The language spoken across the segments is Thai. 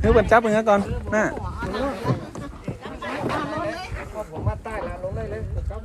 เฮ้ยวันจับมึงก่อนน่ะผมมาใต้ลาลงได้เลยจับ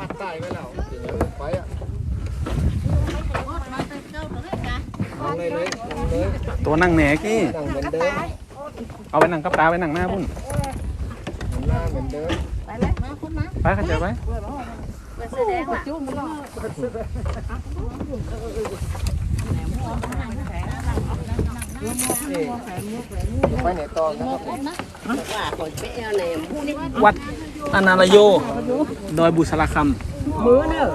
มาใต้ไว้แล้วไปอะเลยเลยตัวนั่งแหนกี้นั่งเหมือนเดิมเอาไปนั่งกับตาไปนั่งหน้าพุ่นหน้าเหมือนเดิมไปขันใจไปนี่ไป ไหนต่อนะครับผมวัดอนาลโย ดอยบุษราคำมือเนอะ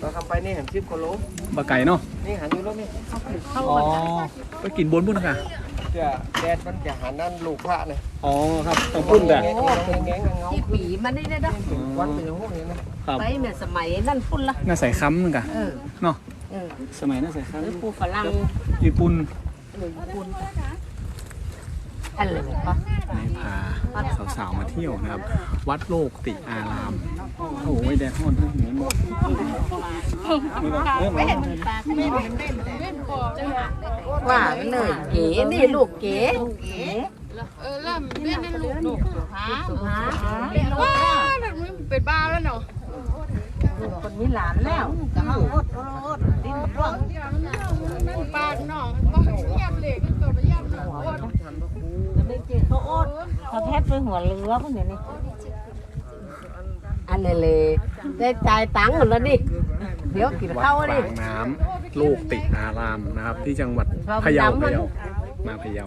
เราทำไปนี่เห็นชิปโคโลบะไก่เนาะนี่หันอยู่แล้วนี่อ๋อไปกินบนพุ่นนะคะ จะแดดมันจะหันนั่นลูกพระเนี่ยอ๋อครับต้องพุ่นแต่แงงแงงเงาที่ปีมันนี่ได้ดอกวันเป็นห้องนี้นะครับไปแม่สมัยนั่นพุ่นละน่าใส่ค้ำนึงกะเออเนาะเออสมัยน่าใส่ค้หรือปูฝรั่งำญี่ปุ่น หรือปุ่น อะไรปะนี่พาสาวๆมาเที่ยวนะครับ วัดโลกติอาราม โอ้ยแดดฮ้อนทั้งนี้หมดไม่ต้องเออมาว่าไปเลยเก๋นี่ลูกเก๋เออแล้วเบี้ยนั่นลูกลูกสุภาว้านั่นมันเป็นบ้าแล้วเนาะคนมีหลานแล้วนั่นปากเนาะบ่เงียบเลยก็ตัวเงียบเนาะโอ๊ย เขาโอดเขาแทบ ไปหัวเรือคนเดียวนี่อันนี้เลยได้จ่ายตังค์หมดแล้วนี่ เดี๋ยวกินวัดข้าวฝาดิงน้ำโลกติอารามนะครับ ที่จังหวัดพะเยาพะเยามาพะเยา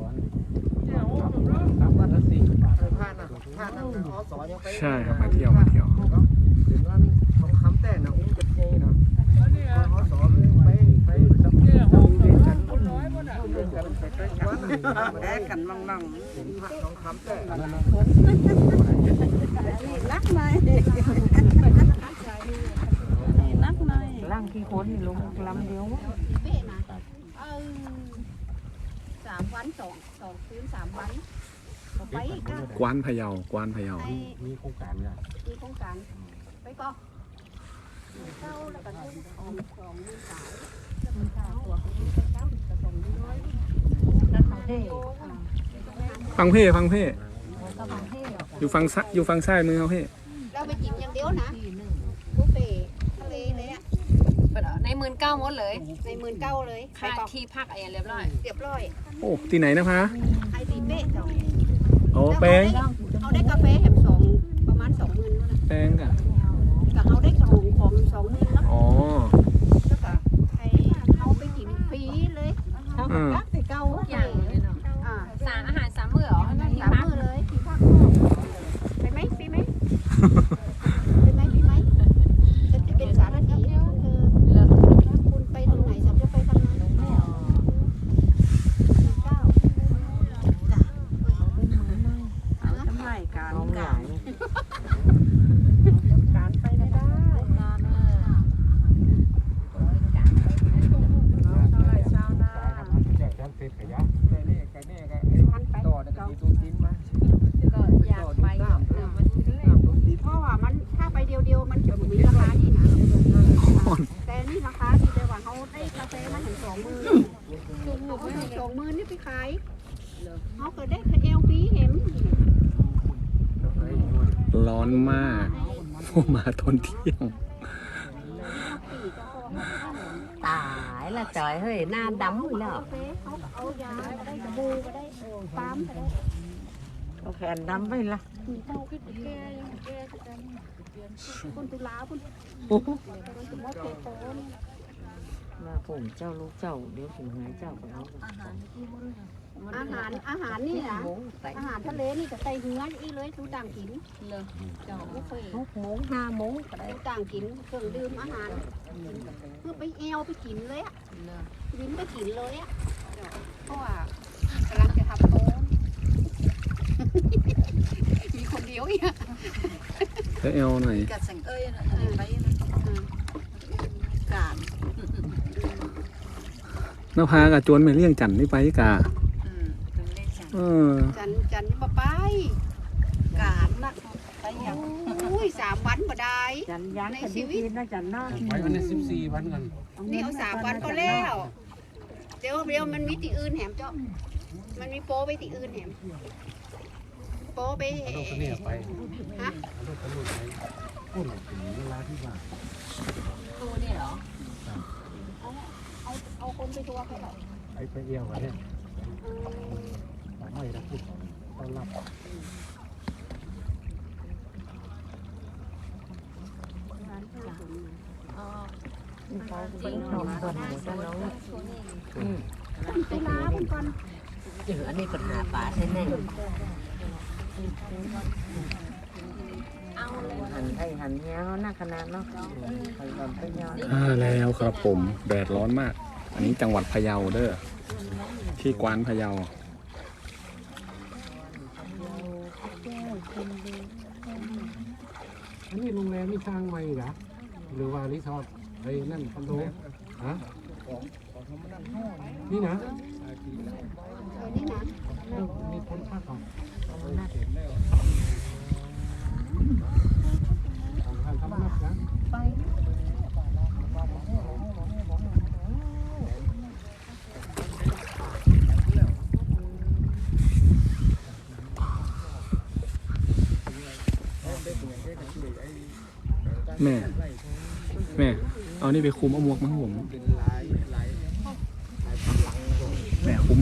วันละสี่ผ่านนะผ่านนะอสยังไปใช่ครับมาเที่ยวมาเที่ยวถึงว่าทองคำแต่นะอุ้มกับเจนะอสไปไปสับเรียนกันเรียนกันไปใกล้กันแอกันมั่งมั่งทองคำแต่ ร่างที่คนลงลำเดียว เออสามวันส องสองคืนสามวันก็ไปอีกนะกวานพะเยากวานพะเยาให้มีโครงการมีโครงการไปก็เข้าแล้วก็ทุ่มสองสองมือสายแล้วมันข้าวตัวเขาไปเก้าผสมน้อยแล้วทำให้ฟังเพ่ฟังเพ่ก็ทำให้อยู่ฟังซะอยู่ฟังซ้ายมือเขาเพ่เราไปจิบอย่างเดียวนะบุฟเฟ่ทะเลเลยอะ ในหมื่นเก้าหมดเลยในหมื่นเก้าเลยไปค่าก็ที่พักอะไรเรียบร้อยเรียบร้อยโอ้ที่ไหนนะพะไอตีเป๊ะจ้ะโอ้แป้งเอาได้กาแฟแถมสองประมาณสองหมื่นนะแป้งกะก็เอาได้ของของสองหมื่นแล้วอ๋อแล้วก็ให้เอาไปกินฟรีเลยอืมรักแต่เก้าทุกอย่างเลยเนาะอ่าสามอาหารสามมื้อเหรอที่สามพักมือเลยที่พักไปไหมฟรีไหมไปไหมฟรีไหมจะจะเป็นสารทีเออคุณไปทางไหนฉันจะไปทางนั้นเก้า ทำไมการการ การไปไม่ได้ แจกฉันเสร็จขยะแค่นี้แค่นี้ก็ต่อได้กี่ตัวทิ้งมา ก็อยากไปแต่มันเล่น เพราะว่ามันถ้าไปเดียวๆมันจะมีราคานี่นะแต่นี่ราคาที่แต่ว่าเขาได้กาแฟมาถึงสองหมื่นสองหมื่นนี่ไปขายเขาก็ได้เป็นเอลฟีเห็น ร้อนมากผมมาตอนเที่ยง ตายละจอยเฮ้ยหน้าดำแล้วกาแฟเขาเอายาก็ได้สบู่ก็ได้ปาล์มก็ได้โอเคดำไปละเท่าขึ้นแก่ยังแก่จะคนตุลาคน มาผมเจ้าลูกเจ้าเดี๋ยวผมหายเจ้าไปเอาอาหารอาหารนี่นะอาหารทะเลนี่จะใส่เนื้ออีเลยทุกต่างกินเลยเจ้าไม่เคยหกโมงห้าโมงก็ได้ทุกต่างกินเครื่องดื่มอาหารเพื่อไปแอวไปกินเลยอะเลยวินไปกินเลยอะเพราะว่ากำลังจะทำโต๊ะมีคนเดียวอีกอะจะเอลหน่อยกัดสังเอ้ยนะไปนะ การ น้าพากับจวนไปเลี้ยงจันทร์นี่ไปกาอืมถึงได้จังเออ จันจันมาไปการนักไปยังอุ้ยสามวันก็ได้ จันยังคดีกินนะจันเนาะไปวันนี้สิบสี่วันกันนี่เอาสามวันก็แล้ว เดี๋ยวเดี๋ยวมันมีตีอื่นแหมเจ้า มันมีโป๊ไปตีอื่นแหมโป๊ไปเอาลูกคนนี้ไปฮะเอาลูกคนนี้ไปพูดถึงเวลาที่ว่า ตู้นี่เหรอเอา เอาเอาคนไปทัวร์เขาหน่อยไปไปเอี่ยวกันเนี่ยไม่ได้พูดต้อนรับอ๋อเขาไปนอนก่อนเดี๋ยวจะน้องอืมไปลาเพิ่นก่อนเดี๋ยวอันนี้ปัญหาป่าใช่ไหม เอาเลยหันไทยหันเงี้ยหน้าขนาดเนาะไปตอนไปย้อนอ่าแล้วครับผมแดดร้อนมาก อันนี้จังหวัดพะเยาเด้อที่กวานพะเยาอันนี้โรงแรมมีสร้างใหม่เหรอหรือว่ารีสอร์ทไอ้นั่นคอนโดฮะนี่นะเออนี่นะมีคนพักของ แม่ แม่ เอานี่ไปคุมเอาหมวกมาให้ผม แม่คุม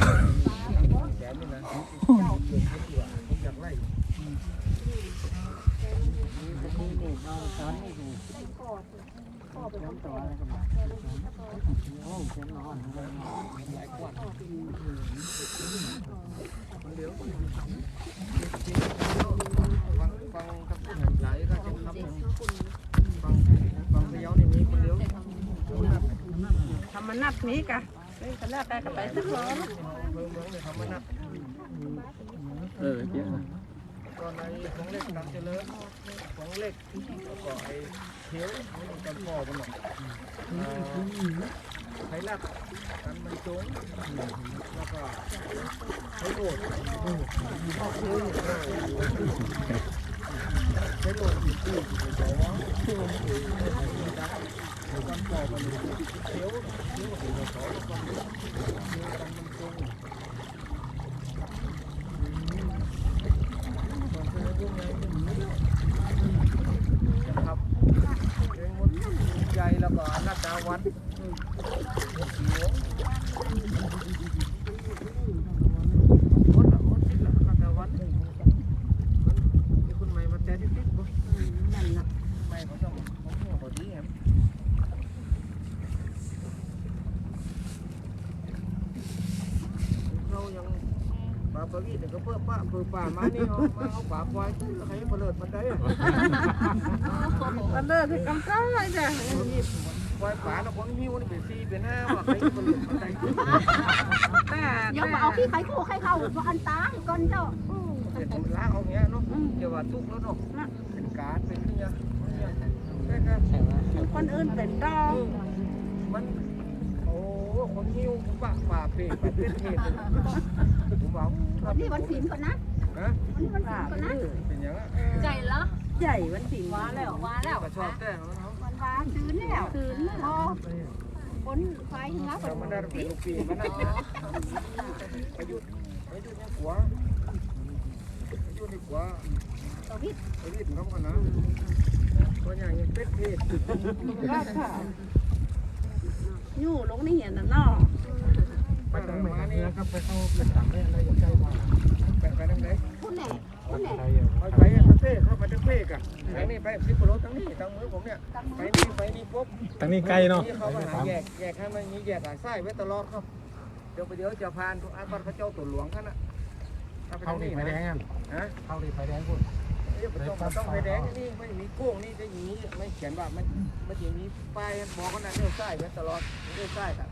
นี่นี่นอนซ้อนนี่ดูน้ำตัวอะไรกันบ้างโอ้เสียงนอนฟังฟังกับผู้กะครับฟังฟังเดียวนี่มีคนเดียวทำมันนับนี้กะไปกันแล้วไปกันไปสักร้อนเอเมือเนี่ ยทำมานักเออเดี๋ยวนะตอนในของเล็กตังเจริญของเล็กแล้วก็ไอ้เขียวนี่กันพ่อมันหน่อยไทยรัฐกันมันจงแล้วก็ไทยโบดไทยโบดอีกที่สองกันพ่อมันเขียวเขียวกับสองแล้วก็เขียวกันมันจง cô gái tình yêu เป้าเพื่อป่ามานี่เขามาเอาปลาควายใครเปลิดมันได้มันเลิกที่กำจัดเลยจ้ะควายป่าแล้วคนหิวนี่เป็นสี่เป็นห้าว่าใครเปลิดมันได้แต่ย่ามาเอาขี้ไข่คู่ไข่เข้าว่าอันตายก่อนเจ้าเสร็จผมล้างเอาเงี้ยเนาะเดี๋ยวว่าทุกแล้วเนาะเป็นการเป็นเนี่ยคนอื่นเป็นดองมันโอ้คนหิวปากป่าเปรตแบบเป็นเหตุผมบอก วันนี้วันศีลก่อนนะฮะวันนี้วันศีลก่อนนะเป็นอย่างนั้นใจเหรอใหญ่วันสิว้าแล้วว้าแล้วกระชอบแต่งแล้วเนาะวันวานคืนแล้วคืนพอคนไฟถึงแล้วแต่มันได้เป็นลูกปีมันนะประยุทธ์ประยุทธ์เนี่ยหัวประยุทธ์นี่หัวต่อพิษประยุทธ์เขากันนะตัวอย่างยังเป็ดเพศยู่ลงนี่เห็นน่ะเนาะ ไปทางไหนนี่ครับไปเข้าเป็นต่างได้อะไรอย่างใจว่าไปไปทางไหนพูดแหละไปไปประเทศเข้าไปประเทศอะทางนี้ไปสิบกิโลทางนี้ทางมือผมเนี่ยไปนี่ไปนี่ปุ๊บทางนี้ไกลเนาะเขาก็หาแยกแยกให้มันมีแยกหลายไส้ไว้ตลอดครับเดี๋ยวไปเดี๋ยวจะพานทุกอันบ้านพระเจ้าตัวหลวงกันนะถ้าไปทางนี้นะฮะเข้าดีไฟแดงพุ่นเดี๋ยวไปต้องมาต้องไฟแดงนี่ไม่มีโก้งนี่จะหนีไม่เขียนว่ามันมันจะมีป้ายบอกกันนะเลี้ยวซ้ายไว้ตลอดเลี้ยวซ้ายกับ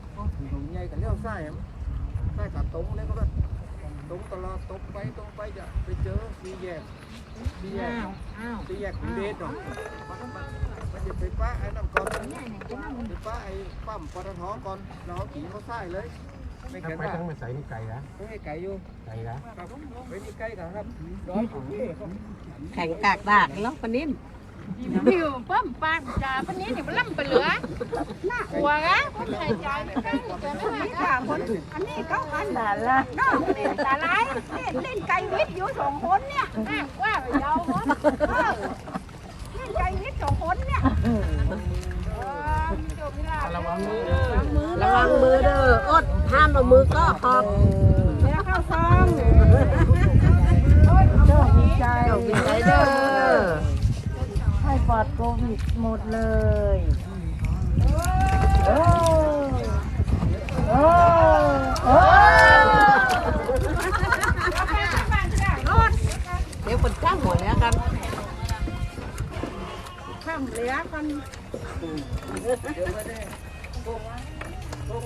หนุ่มใหญ่กับเลี้ยวซ้ายซ้ายกับตรงเลยก็แบบตรงตลอดตรงไปตรงไปจะไปเจอสี่แยกสี่แยกสี่แยกคุณเดชเนาะมันจะไปป้าไอ้นั่นก่อนไปป้าไอ้ปั๊มปตทก่อนเราขี่เขาซ้ายเลยไม่เขียนไปว่าทั้งไม่ใส่นี่ไก่นะไม่ให้ไก่อยู่ไก่นะครับไม่มีไก่ครับร้อยอยู่ที่ครับแข่งกากดากแล้วปนิ่ม ดิวปั้มปากจ่าปนี้นี่มันล่ำไปเหลือน่ากลัวกะคนหายใจไม่กล้าใจไม่อันไหวนี้กะค่ะคนอันนี้เขาอันดาละน้องเล่นตาลายเล่นเล่นไก่วิทย์อยู่สองคนเนี่ยน่ากว่าไปยาวหมดเออเล่นไก่วิทย์สองคนเนี่ยจบเวลาระวังมือระวังมือเด้ออดห้ามเอามือก็ขอบแล้วเข้าซองเจ้าดีใจเด้อให้ ปลอดโควิดหมดเลยโอ้โอ้โอ้เดี๋ยวคนจ้างหัวแล้วกันข้ามเลือกันเดี๋ยวไม่ได้โกงวะโกง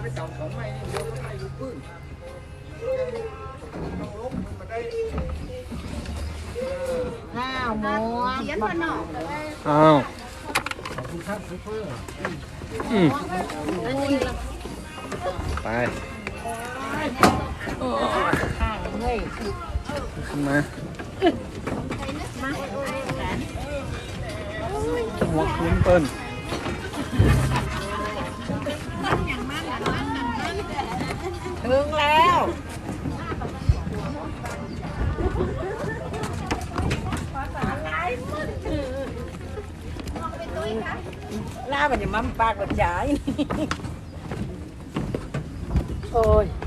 ไม่ต่ำสองไม้นี่เดี๋ยวไม่อยู่ปืนต้องลบมันมาได้ ข้าวหมูเขียนว่า น้องอ้า